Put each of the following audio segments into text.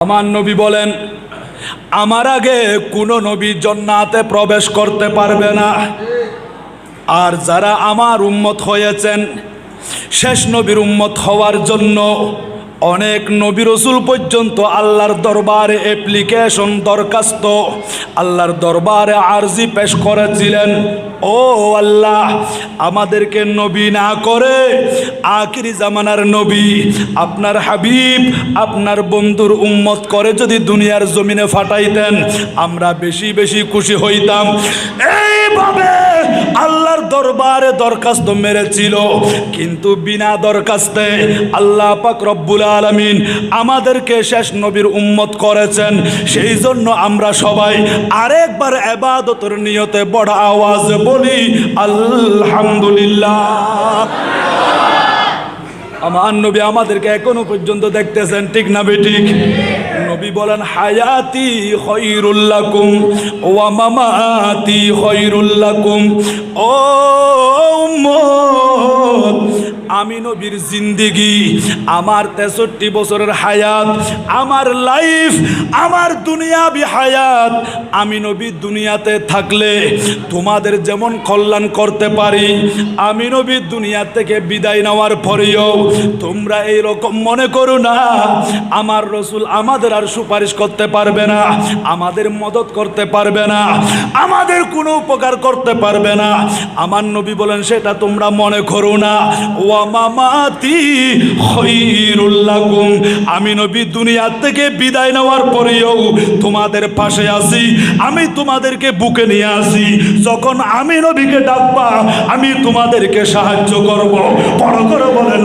আমার নবী বলেন, আমার আগে কোনো নবী জন্নাতে প্রবেশ করতে পারবে না। আর যারা আমার উম্মত হয়েছেন, শেষ নবীর উম্মত হওয়ার জন্য অনেক নবী রসুল পর্যন্ত আল্লাহর দরবারে অ্যাপ্লিকেশন দরখাস্ত, আল্লাহর দরবারে আরজি পেশ করেছিলেন। ও আল্লাহ, আমাদেরকে নবী না করে আখিরি জামানার নবী, আপনার হাবিব, আপনার বন্ধুর উম্মত করে যদি দুনিয়ার জমিনে ফাটাইতেন, আমরা বেশি বেশি খুশি হইতাম। এইভাবে আল্লাহর দরবারে দরখাস্ত মেরেছিল। কিন্তু বিনা দরখাস্তে আল্লাহ পাক রব্বুল আলমিন আমাদেরকে শেষ নবীর উম্মত করেছেন। সেই জন্য আমরা সবাই আরেকবার এবাদতের নিয়তে বড় আওয়াজ বলি, আলহামদুলিল্লাহ। আমার নবী আমাদেরকে এখনও পর্যন্ত দেখতেছেন, ঠিক না বেঠিক নবী বলেন হায়াতি খৈরুল্লাকুম ওয়া মামাতি খৈরুল্লাকুম ও উম্মত, আমি নবীর জিন্দিগি, আমার তেষট্টি বছরের হায়াত, আমার লাইফ, আমার দুনিয়াবি হায়াত। আমি নবী দুনিয়াতে থাকলে তোমাদের যেমন কল্যাণ করতে পারি, আমি নবী দুনিয়া থেকে বিদায় নেওয়ার পরেও তোমরা এই রকম মনে করো না, আমার রসুল আমাদের আর সুপারিশ করতে পারবে না, আমাদের মদত করতে পারবে না, আমাদের কোনো উপকার করতে পারবে না। আমার নবী বলেন, সেটা তোমরা মনে করো না। ওয়া মামাতি আমি নবী দুনিয়া থেকে বিদায় নেওয়ার পরেও তোমাদের পাশে আসি আমি তোমাদেরকে বুকে নিয়ে আসি যখন আমি নবীকে ডাকবা আমি তোমাদেরকে সাহায্য করব। বড় করে বলেন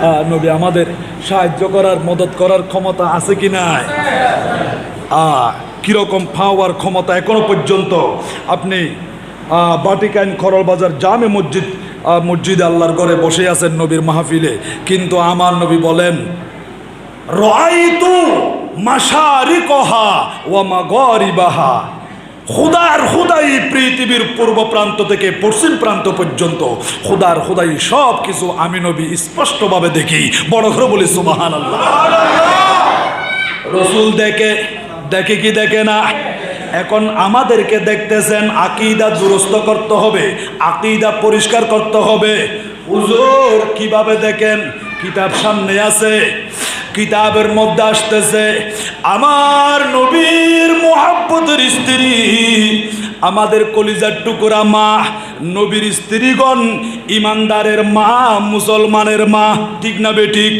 আহ, নবী আমাদের সাহায্য করার মদত করার ক্ষমতা আছে কি নাই? আহ, কীরকম পাওয়ার ক্ষমতা এখনও পর্যন্ত আপনি বাটিকাইন খরল বাজার জামে মসজিদ মসজিদে আল্লাহর ঘরে বসে আছেন নবীর মাহফিলে। কিন্তু আমার নবী বলেন রাইতু মাশারিকহা ওয়া মাগরিবাহা। খুদার খুদাই পৃথিবীর পূর্ব প্রান্ত থেকে পশ্চিম প্রান্ত পর্যন্ত। খুদার খুদাই সব কিছু আমি নবী স্পষ্টভাবে দেখি। বড় করে বলি সুবাহান আল্লাহ রসুল দেখে দেখে কি দেখে না? এখন আমাদেরকে দেখতেছেন, আকিদা দুরস্ত করতে হবে, আকিদা পরিষ্কার করতে হবে। হুজুর, কীভাবে দেখেন? কিতাব সামনে আছে, কিতাবের মধ্যে আসতেছে, আমার নবীর মোহাব্বতের স্ত্রী, আমাদের কলিজার টুকুরা মা, নবীর স্ত্রীগণ, ইমানদারের মা, মুসলমানের মা। ঠিক না বেঠিক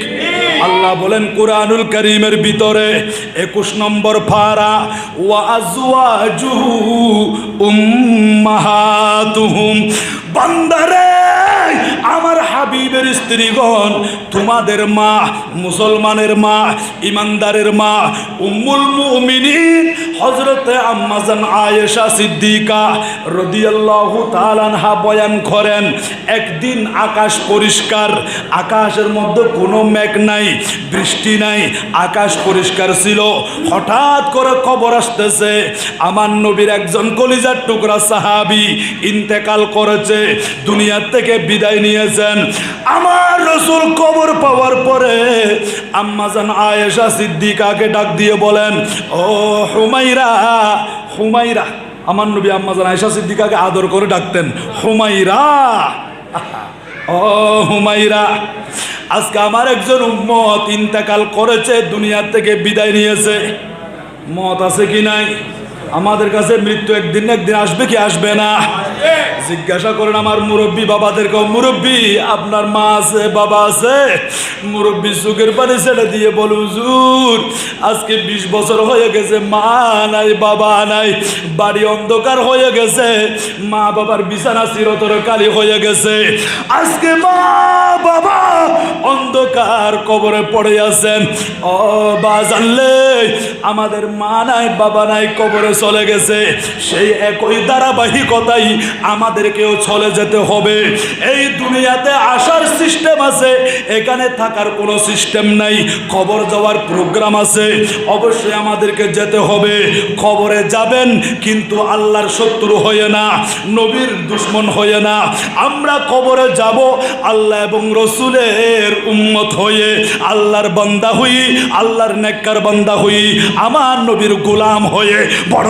আল্লাহ বলেন কোরআনুল করিমের ভিতরে একুশ নম্বর ফারা ওয়া আজওয়াজুহু উম্মাহাতুহুম। বান্দারে আমার হাবিবের স্ত্রীগণ তোমাদের মা, মুসলমানের মা, ইমানদারের মা, উম্মুল মুমিনিন, হযরতে আম্মাজান আয়েশা সিদ্দিকা রাদিয়াল্লাহু তাআলা আনহা বয়ান করেন, একদিন আকাশ পরিষ্কার, আকাশের মধ্যে কোনো মেঘ নাই, বৃষ্টি নাই, আকাশ পরিষ্কার ছিল। হঠাৎ করে খবর আসতেছে। আমার নবীর একজন কলিজার টুকরা সাহাবি ইন্তেকাল করেছে, দুনিয়ার থেকে বিদায় নিয়েছেন। আমার রসুল খবর পাওয়ার পরে আম্মাজান আয়েশা সিদ্দিকাকে ডাক দিয়ে বলেন, ও হুমাইরা হুমাইরা। আমার নবী আম্মাজান আয়েশা সিদ্দিকাকে আদর করে ডাকতেন, হুমাইরা। ও হুমাইরা, আজকে আমার একজন উম্মত ইন্তেকাল করেছে দুনিয়ার থেকে বিদায় নিয়েছে। মত আছে কি নাই? আমাদের কাছে মৃত্যু একদিন একদিন আসবে কি আসবে না? জিজ্ঞাসা করেন আমার মুরব্বী বাবাদেরকে মুরব্বী, আপনার মা আছে, বাবা আছে? মুরব্বী সুখের পানি ছেড়ে দিয়ে বল, হুজুর, আজকে বিশ বছর হয়ে গেছে, মা নাই, বাবা নাই, বাড়ি অন্ধকার হয়ে গেছে, মা বাবার বিছানা চিরতর কালি হয়ে গেছে। আজকে মা, বাবা অন্ধকার কবরে পড়ে আছেন। ও, বা জানলে, আমাদের মা নাই, বাবা নাই, কবরে চলে গেছে। সেই একই ধারাবাহিকতাই আমাদেরকেও চলে যেতে হবে। এই দুনিয়াতে আসার সিস্টেম আছে, এখানে থাকার কোনো সিস্টেম নাই। খবর যাওয়ার প্রোগ্রাম আছে, অবশ্যই আমাদেরকে যেতে হবে। খবরে যাবেন, কিন্তু আল্লাহর শত্রু হয়ে না, নবীর দুশ্মন হয়ে না। আমরা কবরে যাব, আল্লাহ এবং রসুলের উম্মত হয়ে, আল্লাহর বান্দা হই, আল্লাহর নেককার বান্দা হই, আমার নবীর গোলাম হয়ে, বড়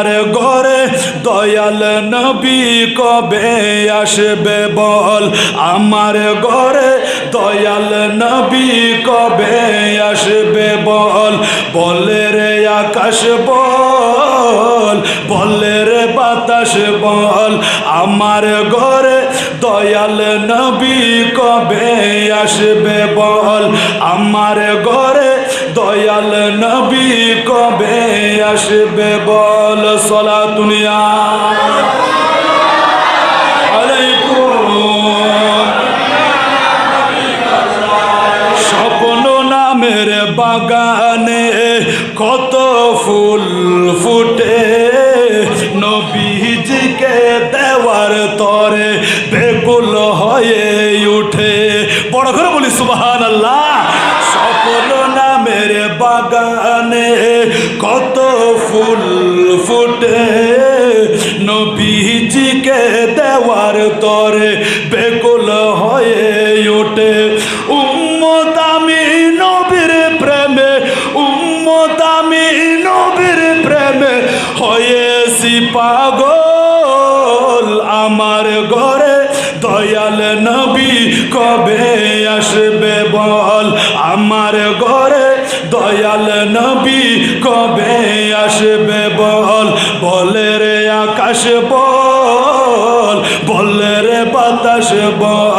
আমার ঘরে দয়াল নবী কবে আসবে বল? আমার ঘরে দয়াল নবী কবে আসবে বল? বলে রে আকাশ বল বলে রে বাতাস বল। আমার ঘরে দয়াল নবী কবে আসবে বল? আমার ঘরে দয়াল নবী কবে আসবে বল? সলা দুনিয়া হয়েছি পাগল আমার ঘরে। দয়াল নবী কবে আসবে বল আমার ঘরে? দয়াল নবী কবে আসবে বল? বলে রে আকাশ বল বলে রে বাতাস বল বলে।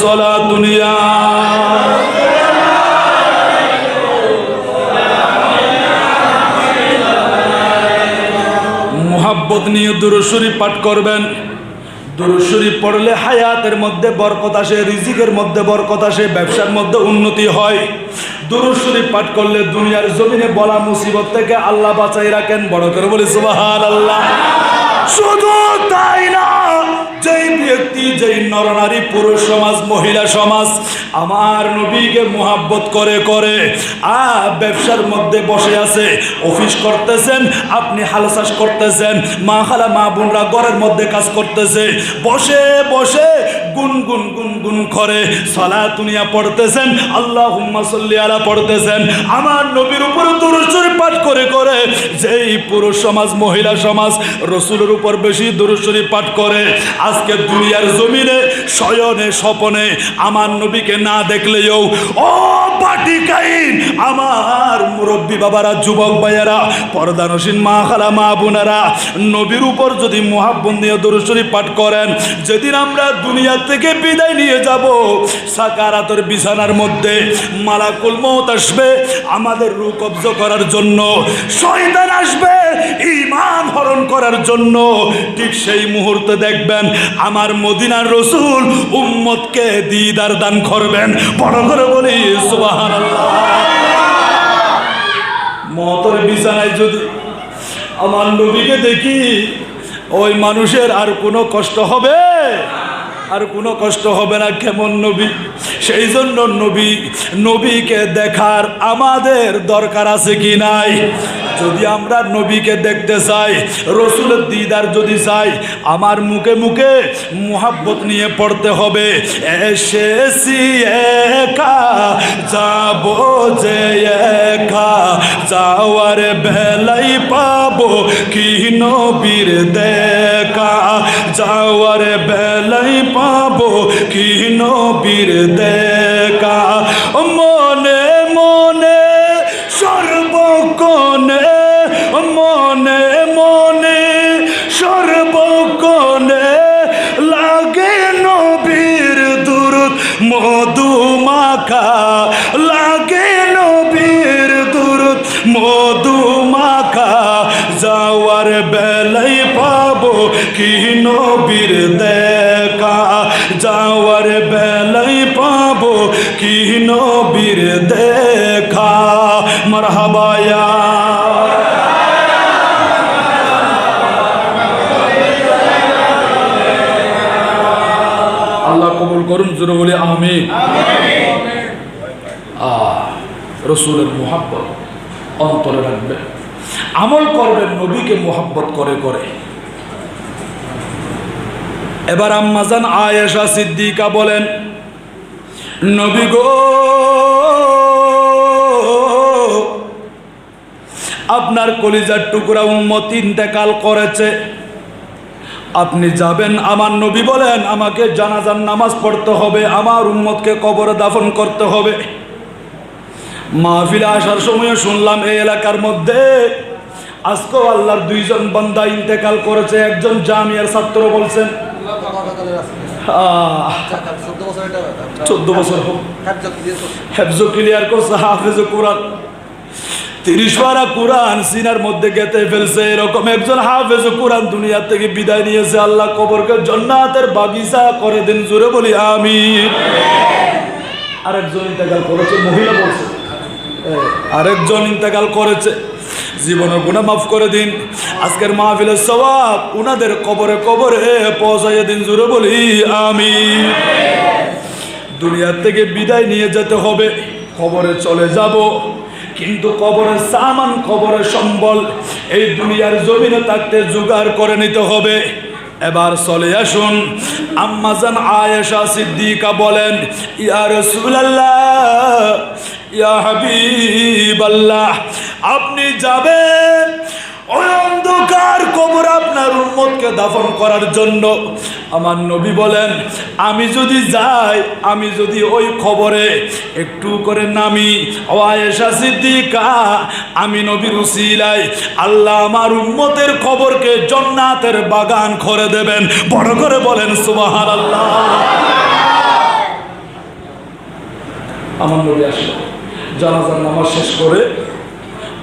সলা দুনিয়া। মোহাব্বত নিয়ে দুরুশরী পাঠ করবেন। দুরুশরী পড়লে হায়াতের মধ্যে বরকত আসে, রিজিকের মধ্যে বরকত আসে, ব্যবসার মধ্যে উন্নতি হয়। দুরুশরী পাঠ করলে দুনিয়ার জমিনে বলা মুসিবত থেকে আল্লাহ বাঁচাই রাখেন। বড় করে বলি সুবাহান আল্লাহ শুধু তাই না ব্যক্তি, যেই নরনারী পুরুষ সমাজ, মহিলা সমাজ, আমার নবীকে মোহাব্বত করে করে। আ, ব্যবসার মধ্যে বসে আছে, অফিস করতেছেন, আপনি হাল চাষ করতেছেন, মা খালা, মা বোনরা ঘরের মধ্যে কাজ করতেছে। বসে বসে গুন গুন করে সলা তুনিয়া পড়তেছেন। আল্লাহ হুম্মা সাল্লি আলা পড়তেছেন। আমার নবীর উপরে দুরুশ্বরী পাঠ করে করে যেই পুরুষ সমাজ, মহিলা সমাজ রসুলের উপর বেশি দুরুশ্বরী পাঠ করে, আজকে দুনিয়ার জমিনে, শয়নে, স্বপনে আমার নবীকে না দেখলেও, ও পাটিকাইন আমার মুরব্বী বাবারা, যুবক ভাইয়েরা, পর্দানসীন মা খালা, মা বোনেরা, নবীর উপর যদি মহাবন্দিয় দরুশরী পাঠ করেন, যেদিন আমরা দুনিয়া থেকে বিদায় নিয়ে যাব। সাকারাতর বিছানার মধ্যে মালাকুল মত আসবে। আমাদের রু কব্জ করার জন্য, শয়তান আসবে ইমান হরণ করার জন্য। ঠিক সেই মুহূর্তে দেখবেন আমার মদিনার রসুল উম্মতকে দিদার দান করবেন। বড় করে বলি সুবাহান মতর বিছানায় যদি আমার নবীকে দেখি, ওই মানুষের আর কোনো কষ্ট হবে? আর কোনো কষ্ট হবে না কেমন নবী। সেই জন্য নবী, নবীকে দেখার আমাদের দরকার আছে কি নাই? যদি আমরা নবীকে দেখতে চাই, রসুলের দিদার যদি চাই, আমার মুখে মুখে মুহাব্বত নিয়ে পড়তে হবে। এসেছি একা, যাব যে একা, যাওয়ার বেলাই পাবো কি নবীর দেখা যাওয়ার বেলাই পাবো কি নবীর দেখা? মনে মনে সর্বকণে মনে মনে সর্বকণে লাগে নবীর দূরত মধুমাখা লাগে কি নবীর দেখা, যাওয়ার বেলাই পাবো কি নবীর দেখা? মারহাবায়া আল্লাহ কবুল করুন, জোরে বলে আমি রসুলের মোহাব্বত অন্তরে রাখবে। আমল করবেন নবীকে মোহাব্বত করে করে। এবার আম্মাজান আয়েশা সিদ্দিকা বলেন, নবী গো, আপনার কলিজার টুকরা উম্মত ইন্তেকাল করেছে। আপনি যাবেন আমার নবী বলেন, আমাকে জানাজার নামাজ পড়তে হবে, আমার উম্মতকে কবরে দাফন করতে হবে। মাহফিলে আসার সময় শুনলাম এই এলাকার মধ্যে আজকেও আল্লাহর দুইজন বান্দা ইন্তেকাল করেছে, একজন জামিয়ার ছাত্র বলছেন চোদ্দ বছর হোক। হেফজ ক্লিয়ার করছে। হাফেজ কোরআন। তিরিশ পারা কোরআন সিনার মধ্যে গেতে ফেলছে এরকম একজন হাফেজ কোরআন দুনিয়া থেকে বিদায় নিয়েছে। আল্লাহ কবরকে জন্নাতের বাগিচা করে দিন জুড়ে বলি আমি আরেকজন ইন্তেকাল করেছে মহিলা বলছে। আরেকজন ইন্তেকাল করেছে। জীবনের গুণা মাফ করে দিন। আজকের মাহফিলের সবাব উনাদের কবরে কবরে পৌঁছাইয়া দিন জুড়ে বলি আমি দুনিয়ার থেকে বিদায় নিয়ে যেতে হবে, কবরে চলে যাব। কিন্তু কবরের সামান, কবরের সম্বল, এই দুনিয়ার জমিনে থাকতে জোগাড় করে নিতে হবে। এবার চলে আসুন আম্মাজান আয়েশা সিদ্দিকা বলেন, ইয়া রাসূলুল্লাহ, ইয়া হাবিবাল্লাহ, আপনি ওই অন্ধকার কবর আপনার উম্মতকে দাফন করার জন্য। আমার নবী বলেন, আমি যদি যাই, আমি যদি ওই খবরে একটু করে নামি ওয়ায়েশা সিদ্দিকা, আমি নবীর উসিলাই আল্লাহ আমার উম্মতের খবরকে জন্নাতের বাগান করে দেবেন। বড় করে বলেন সুবাহার আল্লাহ আমার নবী আসলো জানাজার নামাজ শেষ করে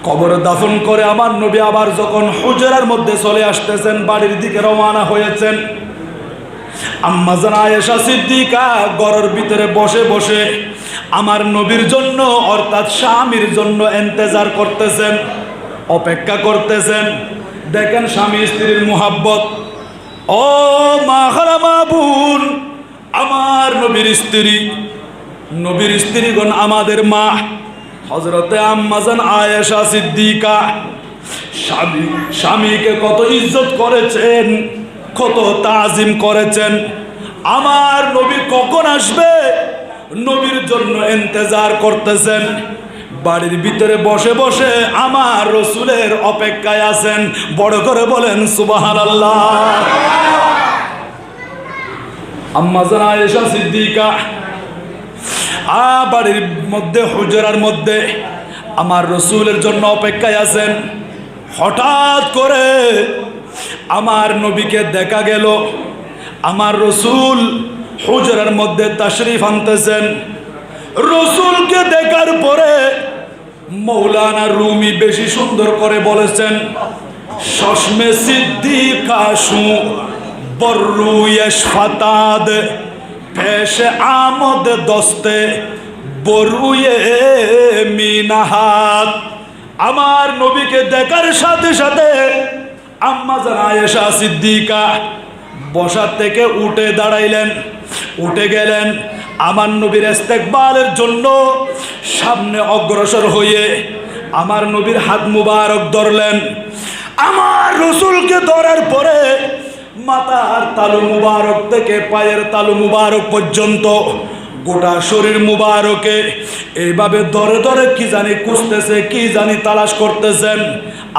কবরে দাফন করে আমার নবী আবার যখন হুজরার মধ্যে চলে আসতেছেন, বাড়ির দিকে রওনা হয়েছেন। আম্মাজান আয়েশা সিদ্দিকা গড়ের ভিতরে বসে বসে আমার নবীর জন্য, অর্থাৎ স্বামীর জন্য এন্তেজার করতেছেন, অপেক্ষা করতেছেন। দেখেন স্বামী স্ত্রীর মুহাব্বত। ও মা খালা মা বোন, আমার নবীর স্ত্রী। নবীর স্ত্রীগণ আমাদের মা। হজরতে আম্মাজান আয়েশা সিদ্দিকা স্বামী, স্বামীকে কত ইজ্জত করেছেন, কত তাজিম করেছেন। আমার নবী কখন আসবে? নবীর জন্য ইন্তজার করতেছেন। বাড়ির ভিতরে বসে বসে আমার রসুলের অপেক্ষায় আছেন। বড় করে বলেন সুবাহান আল্লাহ আম্মাজান আয়েশা সিদ্দিকা আ বাড়ির মধ্যে, হুজরার মধ্যে আমার রসুলের জন্য অপেক্ষায় আছেন। হঠাৎ করে আমার নবীকে দেখা গেল। আমার রসুল হুজরার মধ্যে তাশরিফ আনতেছেন। রসুলকে দেখার পরে মৌলানা রুমি বেশি সুন্দর করে বলেছেন সসমে সিদ্দিকা সু বর্রু ফাতাদ পেশে আমদ দস্তে, বরুয়ে মিনাহাত। আমার নবীকে দেখার সাথে সাথে আম্মা জান আয়েশা সিদ্দিকা বসার থেকে উঠে দাঁড়াইলেন, উঠে গেলেন। আমার নবীর ইস্তেকবালের জন্য সামনে অগ্রসর হয়ে আমার নবীর হাত মুবারক ধরলেন। আমার রসুলকে ধরার পরে মাথার তালু মুবারক থেকে পায়ের তালু মুবারক পর্যন্ত গোটা শরীর মুবারকে। এইভাবে ধরে ধরে কি জানি খুঁজতেছে, কি জানি তালাশ করতেছেন।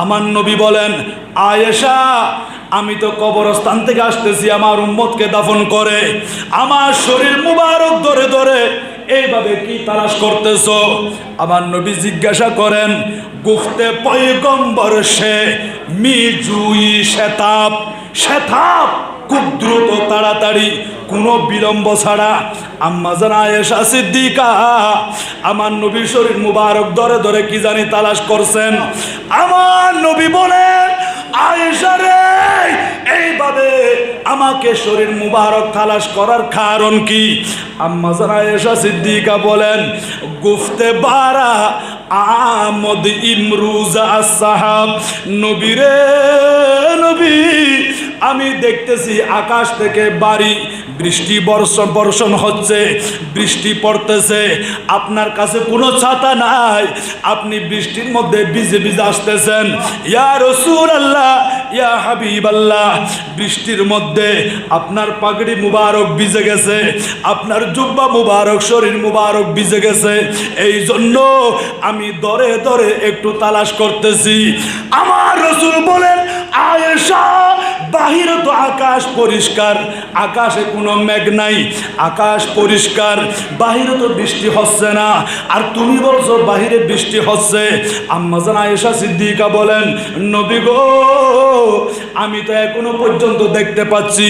আমার নবী বলেন, আয়েশা, আমি তো কবরস্থান থেকে আসতেছি, আমার উম্মতকে দাফন করে। আমার শরীর মুবারক ধরে ধরে এইভাবে কি তালাশ করতেছ? আমার নবী জিজ্ঞাসা করেন, গুফতে পয়গম্বর সে, মিজুই শেতাব শেতাব খুব দ্রুত তাড়াতাড়ি, কোনো বিলম্ব ছাড়া, আম্মা জানা এসা সিদ্দিকা, আমার নবী শরীর মুবারক ধরে ধরে কি জানি তালাশ করছেন? আমার নবী বলেন আয়েশা রে, এইভাবে আমাকে শরীর মুবারক খালাস করার কারণ কি? আম্মা আয়েশা সিদ্দিকা বলেন, গুফতে বারা আমদ ইমরুজা সাহাব নবীরে নবী, আমি দেখতেছি আকাশ থেকে বাড়ি বৃষ্টি বর্ষণ বর্ষণ হচ্ছে, বৃষ্টি পড়তেছে, আপনার কাছে কোনো ছাতা নাই, আপনি বৃষ্টির মধ্যে ভিজে ভিজে আসতেছেন। ইয়া রসুল আল্লাহ ইয়া হাবিব আল্লাহ বৃষ্টির মধ্যে আপনার পাগড়ি মুবারক ভিজে গেছে, আপনার জুব্বা মুবারক, শরীর মুবারক ভিজে গেছে। এই জন্য আমি দরে দরে একটু তালাশ করতেছি। আমার রসুল বলেন আয়েশা, বাহিরে তো আকাশ পরিষ্কার, আকাশে কোনো মেঘ নাই, আকাশ পরিষ্কার, বাহিরে তো বৃষ্টি হচ্ছে না। আর তুমি বলছো বাহিরে বৃষ্টি হচ্ছে আম্মাজান আয়েশা সিদ্দিকা বলেন, নবী গো, আমি তো এখনও পর্যন্ত দেখতে পাচ্ছি,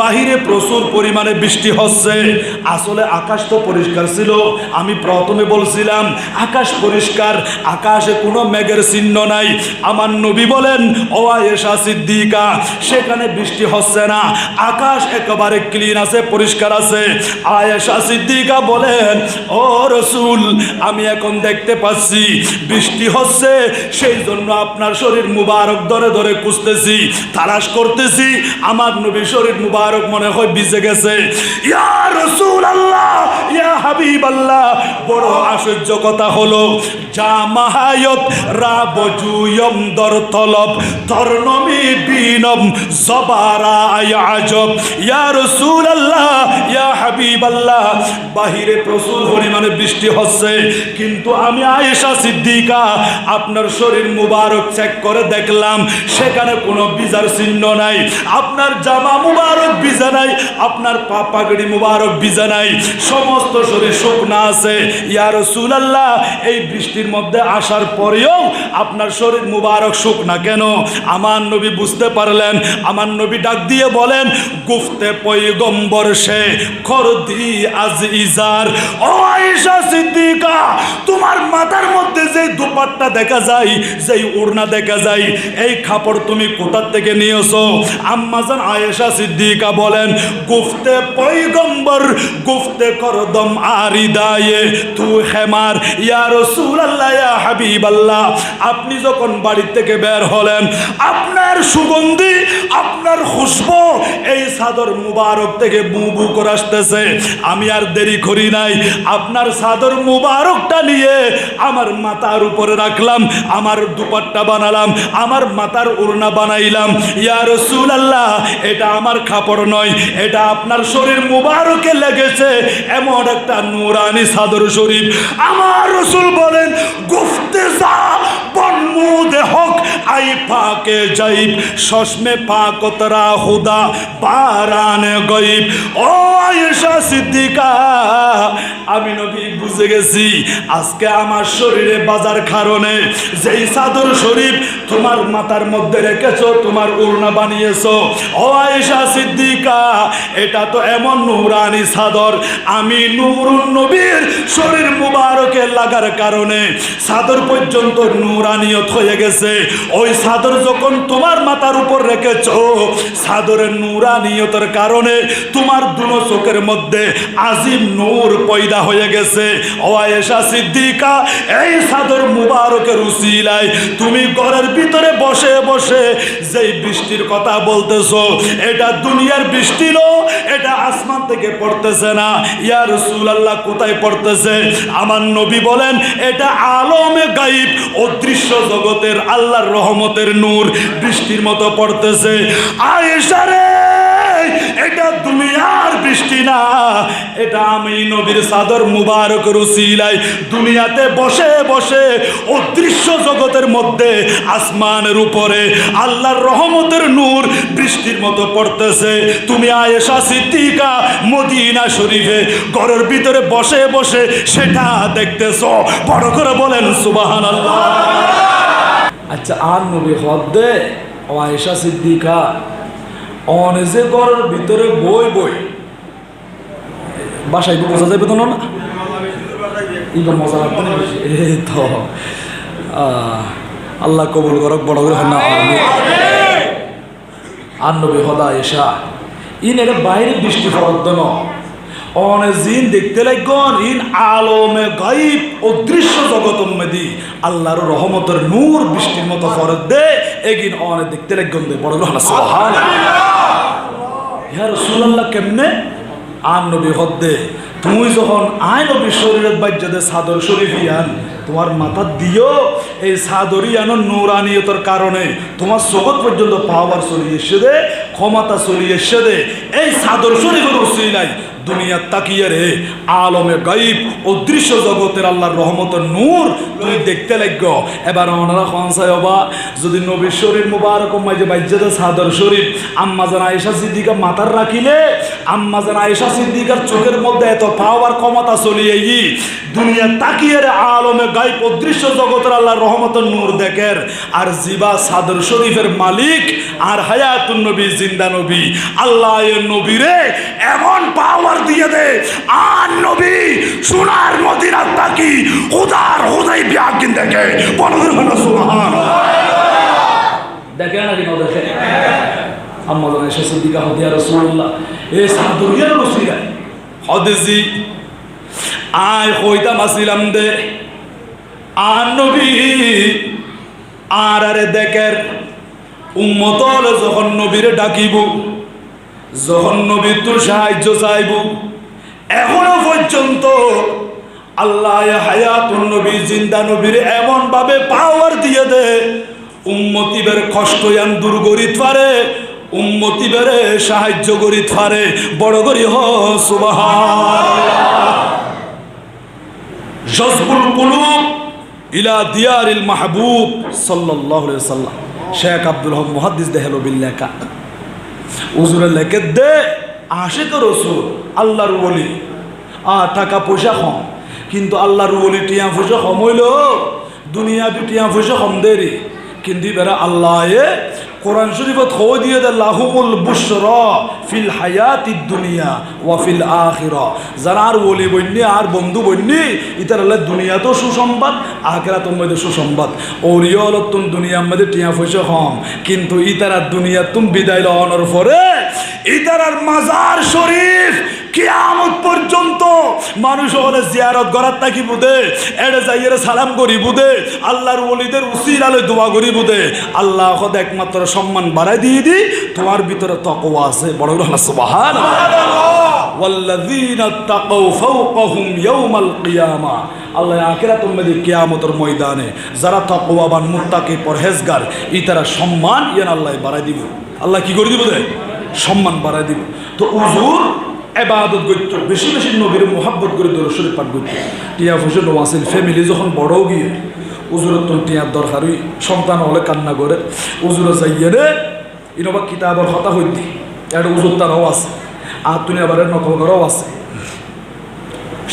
বাহিরে প্রচুর পরিমাণে বৃষ্টি হচ্ছে। আসলে আকাশ তো পরিষ্কার ছিল, আমি প্রথমে বলছিলাম, আকাশ পরিষ্কার, আকাশে কোনো মেঘের চিহ্ন নাই। আমার নবী বলেন, ও আয়েশা সিদ্দিকা, সেখানে বৃষ্টি হচ্ছে না, আকাশ একেবারে ক্লিন আছে, পরিষ্কার আছে। আয়েশা সিদ্দিকা বলেন, ও রসুল, আমি এখন দেখতে পাচ্ছি, বৃষ্টি হচ্ছে, সেই জন্য আপনার শরীর মুবারক ধরে ধরে খুঁজতেছি, তালাশ করতেছি, আমার নবী শরীর মুবারক মনে হয় ভিজে গেছে। ইয়া রসুল আল্লাহ ইয়া হাবিব আল্লাহ বড় আশ্চর্য কথা হলো যা মাহায়ত রাবজুয়ম দর তলব তর্ণমি বিনম, জবারা আজব। ইয়া রসুল আল্লাহ ইয়া হাবিব আল্লাহ বাহিরে প্রচুর পরিমাণে বৃষ্টি হচ্ছে, কিন্তু আমি আয়েশা সিদ্দিকা, আপনার শরীর মুবারক চেক করে দেখলাম, সেখানে কোনো বিজার চিহ্ন নাই। আপনার জামা মুবারক ভিজা নাই, আপনার পা পাগড়ি মুবারক ভিজা নাই, সমস্ত শরীর শুকনা আছে। ইয়া রসুল আল্লাহ এই বৃষ্টির মধ্যে আসার পরেও আপনার শরীর মুবারক শুকনা কেন? আমার নবী বুঝতে পারলেন, আমার নবী ডাক দিয়ে বলেন, গুফতে পৈগম্বর সে, খরদি আজ ইজার। ও সিদ্দিকা, তোমার মাথার মধ্যে যে দুপাট্টা দেখা যায়, যেই ওড়না দেখা যায়, এই কাপড় তুমি কোথার থেকে নিয়েছো? আম্মাজান আয়েশা সিদ্দিকা বলেন, গুফতে পৈগম্বর গুফতে করদম আরিদায়ে, তু হেমার, ইয়া রাসূলুল্লাহ, ইয়া হাবিবাল্লাহ। আপনি যখন বাড়ি থেকে বের হলেন আপনার সুগন্ধি, আপনার খুশবু এই সাদর মুবারক থেকে বু বু করে আসতেছে। আমি আর দেরি করি নাই। আপনার সাদর মুবারকটা নিয়ে আমার মাথার উপরে রাখলাম, আমার দুপাট্টা বানালাম, আমার মাথার উড়না বানাইলাম। ইয়া রসুল আল্লাহ এটা আমার কাপড় নয়, এটা আপনার শরীর মুবারকে লেগেছে। এমন একটা নুরানি সাদর শরীফ। আমার রসুল বলেন, গুফতে যা বনমুদে হক, আই পাকে যাইব সসমে পাকতরা হুদা, বারানে গইব। ও আয়েশা সিদ্দিকা, আমি নবী বুঝে গেছি, আজকে আমার শরীরে বাজার কারণে যেই সাদর শরীফ তোমার মাথার মধ্যে রেখেছো, তোমার উড়না বানিয়েছো। ও আয়েশা সিদ্দিকা, এটা তো এমন নুরানি সাদর আমি নুরুন নবীর শরীর মুবারকে লাগার কারণে সাদর পর্যন্ত নুরানিয়ত হয়ে গেছে। ওই সাদর যখন তোমার মাথার উপর রেখেছো, সাদরের নুরানিয়তের কারণে তোমার দুনো চোখের মধ্যে আজিম নূর পয়দা হয়ে গেছে। ও আয়েশা সিদ্দিকা, এই সাদর মুবারকের উসিলায় তুমি ঘরের ভিতরে বসে বসে যেই বৃষ্টির কথা বলতেছো, এটা দুনিয়ার বৃষ্টি লো, এটা আসমান থেকে পড়তেছে না। ইয়া রাসূলুল্লাহ, কোথায় পড়তেছে? আমার নবী বলেন, এটা আলমে গাইব অদৃশ্য জগতের আল্লাহর রহমতের নূর বৃষ্টির মতো পড়তেছে। আয়েশা রে, এটা দুনিয়ার বৃষ্টি না, এটা আমি নবীর সাদর মুবারক রুসিলাই দুনিয়াতে বসে বসে অদৃশ্য জগতের মধ্যে আসমানের উপরে আল্লাহর রহমতের নূর বৃষ্টির মতো পড়তেছে। তুমি আয়েশা সিদ্দিকা মদিনা শরীফে ঘরের ভিতরে বসে বসে সেটা দেখতেছ। বড় করে বলেন সুবাহান আচ্ছা আর নবী হদ দে আয়েশা সিদ্দিকা অনেজে ঘরের ভিতরে বই বই। বাসায় তো বোঝা যাবে তো না? ইবা মজা লাগবে এই তো আল্লাহ কবুল করক বড় করে না আর নবী হদা এসা ইন এটা বাইরে বৃষ্টি ফরদ্দ ন জিন দেখতে আলমে অদৃশ্য দে অনে দেখতে দে কেমনে? আন নবী হদ্দে তুমি যখন আই নবী শরীরের বাজ্যাদে সাদর শরীফ ইয়ান, তোমার মাথা দিও, এই সাদরি আনো নূরানিয়তর কারণে তোমার জগৎ পর্যন্ত পাওয়ার চলিয়ে এসে দে, ক্ষমতা চলিয়ে এসে দে, এই সাদর শরীফের ওসিলাই দুনিয়া তাকিয়ে রে, আলমে গাইব অদৃশ্য জগতের আল্লাহর রহমতের নূর তুই দেখতে লাগ এবার ওনারা খনসাই হবা যদি নবীর শরীর মুবারক মাঝে বাইজ্জাদে সাদর শরীফ, আম্মা জান আয়েশা সিদ্দিকা মাথার রাখিলে, আম্মা জান আয়েশা সিদ্দিকার চোখের মধ্যে এত পাওয়ার ক্ষমতা চলিয়ে ই, দুনিয়া তাকিয়ে রে, আলমে গাইব অদৃশ্য জগতের আল্লাহর রহমত নূর দেখের। আর জিবা সাদর শরীফের মালিক আর হায়াতুন নবী, জিন্দা নবী, আল্লাহ এর নবীরে এমন পাওয়ার দিয়ে দে। আর নবী সোনার মদিনার তাকি হুদার হুদাই বিয়াকিন দেখে। বড় হলো সুবহান দেখে না দেখে আম্মা জান আয়েশা সিদ্দিকা হদিয়া রাসূলুল্লাহ। হদেজি আয় কইতাম আসিলাম দে। আর নবী আর আরে দেখের উম্মতল যখন নবীরে ডাকিব যখন নবীর তোর সাহায্য চাইব, এখনও পর্যন্ত আল্লাহ হায়াতুন নবী, জিন্দা নবীর এমন ভাবে পাওয়ার দিয়ে দে উম্মতিবের কষ্ট ইয়ান দূর করিত পারে উম্মতিবেরে সাহায্য করিত পারে, বড় করি হ সুবহান জজবুল কুলুব ইলা দিয়ারিল মাহবুব সাল্লাল্লাহু আলাইহি সাল্লাম শেখ আব্দুল হক মুহাদ্দিস দেহলো বিল্লাকা উজুরে লেখে দে আসে তো রসুল, আল্লাহর বলি আ, টাকা পয়সা হম কিন্তু আল্লাহর বলি টিয়া পয়সা কম হইল দুনিয়া টিয়া পয়সা কম দেরি। কিন্তু এবারে আল্লাহ কোরআন শরীফত খবর দিয়ে দে লাহুমুল বুশরা ফিল হায়াতি দুনিয়া ওয়া ফিল আখিরা। যারা আর ওলি বন্যি আর বন্ধু বন্যি ইতার আল্লাহ দুনিয়া তো সুসংবাদ আখেরা তোমাদের সুসংবাদ। ওরিও হলো তুম দুনিয়ার মধ্যে টিয়া পয়সা হম কিন্তু ইতারা দুনিয়া তুম বিদায় লওয়ানোর পরে ইতারার মাজার শরীফ কিয়ামত পর্যন্ত মানুষ ওখানে জিয়ারত করার থাকি বুধে এড়ে যাইয়ের সালাম করি বুধে আল্লাহর ওলিদের উসির আলোয় দোয়া করি বুধে আল্লাহ ওখানে একমাত্র সম্মান বাড়াই দিয়ে দি তোমার ভিতরে তকওয়া আছে বড় বড় সুবহান والذين اتقوا فوقهم يوم القيامة আল্লাহ আখিরাত উম্মদি কিয়ামতের ময়দানে যারা তাকওয়াবান মুত্তাকি পরহেজগার ইতারা সম্মান ইয়ান আল্লাহ বাড়াই দিব আল্লাহ কি করে দিব দে সম্মান বাড়াই দিব তো উজুর এবাদত করতো বেশি বেশি নবীর মোহাব্বত করে শরীফ পাঠ করতো টিয়া ফুসেন ওয়াসিল ফ্যামিলি যখন বড় গিয়ে উজুরের তো টিয়ার দরকারই সন্তান হলে কান্না করে উজুরে যাইয়ে রে, ইনবা কিতাবের হতা হইতি একটা উজুর তারাও আছে, আর তুমি আবার নকল করাও আছে।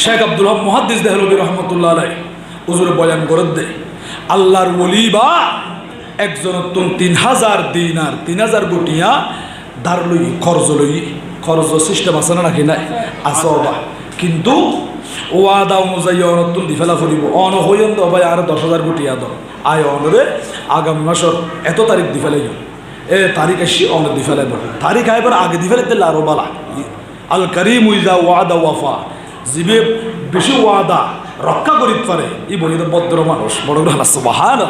শেখ আব্দুল হক মহাদ্দিস দেহলবী রহমতুল্লাহ আলাই উজুরে বয়ান করে দে, আল্লাহর ওলি বা একজন তিন হাজার দিন আর তিন হাজার গুটিয়া দার লই, খরচ লই খরচ সিস্টেম আছে না নাকি নাই আছে অবা কিন্তু ওয়াদা অনুযায়ী অনতুন দি ফেলা ফুরিব অন হইন তো ভাই আর দশ হাজার গুটিয়া দ আয় অনরে আগামী মাসর এত তারিখ দি ফেলাই এ তারিখ আসি অনেক দি ফেলাই তারিখ আইবার আগে দি ফেলাই দিলে আরও বালা আল করিম উইজা ওয়াদা ওয়াফা জিবে বেশি ওয়াদা রক্ষা করিতে পারে এই বলি ভদ্র মানুষ বড় সুবাহান